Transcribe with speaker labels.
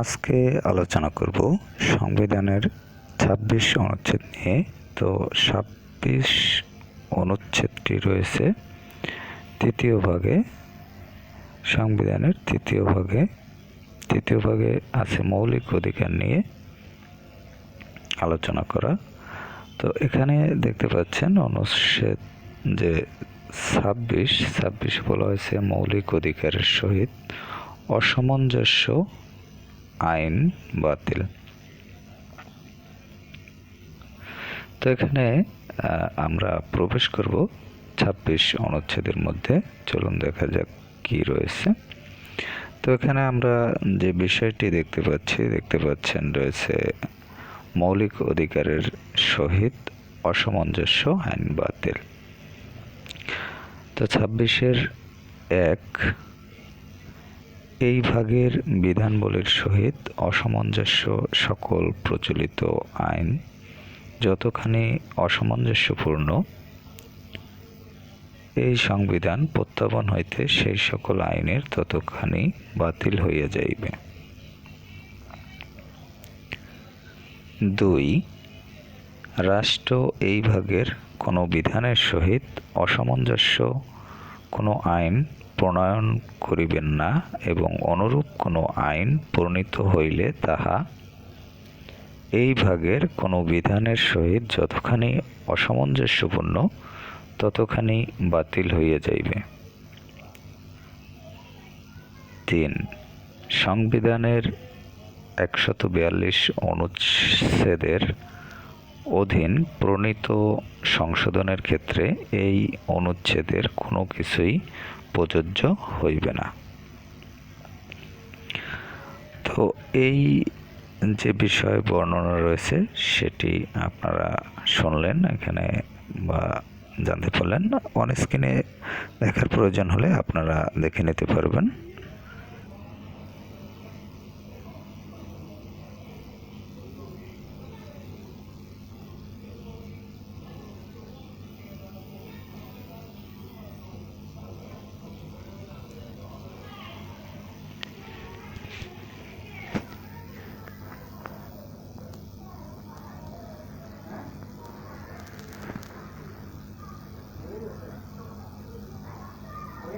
Speaker 1: আজকে আলোচনা করব সংবিধানের ছাব্বিশ অনুচ্ছেদ নিয়ে। তো ছাব্বিশ অনুচ্ছেদটি রয়েছে তৃতীয় ভাগে, সংবিধানের তৃতীয় ভাগে। তৃতীয় ভাগে আছে মৌলিক অধিকার নিয়ে আলোচনা করা। তো এখানে দেখতে পাচ্ছেন অনুচ্ছেদ যে ছাব্বিশ ছাব্বিশ বলা হয়েছে মৌলিক অধিকারের সহিত অসামঞ্জস্য আইন বাতিল। তো এখানে আমরা প্রবেশ করব ছাব্বিশ অনুচ্ছেদের মধ্যে। চলুন দেখা যাক কি রয়েছে। তো এখানে আমরা যে বিষয়টি দেখতে পাচ্ছি, দেখতে পাচ্ছেন রয়েছে মৌলিক অধিকারের সহিত অসামঞ্জস্য আইন বাতিল। তো ছাব্বিশের এক এই ভাগের বিধানবলীর সহিত অসামঞ্জস্য সকল প্রচলিত আইন যতখানি অসামঞ্জস্যপূর্ণ, এই সংবিধান প্রত্যাবন হইতে সেই সকল আইনের ততখানি বাতিল হইয়া যাইবে। দুই, রাষ্ট্র এই ভাগের কোনো বিধানের সহিত অসামঞ্জস্য কোনো আইন প্রণয়ন করিবেন না এবং অনুরূপ কোনো আইন প্রণীত হইলে তাহা এই ভাগের কোনো বিধানের সহিত যতখানি অসামঞ্জস্যপূর্ণ, ততখানি বাতিল হইয়া যাইবে। তিন, সংবিধানের একশত বিয়াল্লিশ অনুচ্ছেদের অধীন প্রণীত সংশোধনের ক্ষেত্রে এই অনুচ্ছেদের কোনো কিছুই প্রযোজ্য হইবে না। তো এই যে বিষয় বর্ণনা রয়েছে, সেটি আপনারা শুনলেন এখানে বা জানতে পারলেন। অন স্ক্রিনে দেখার প্রয়োজন হলে আপনারা দেখে নিতে পারবেন।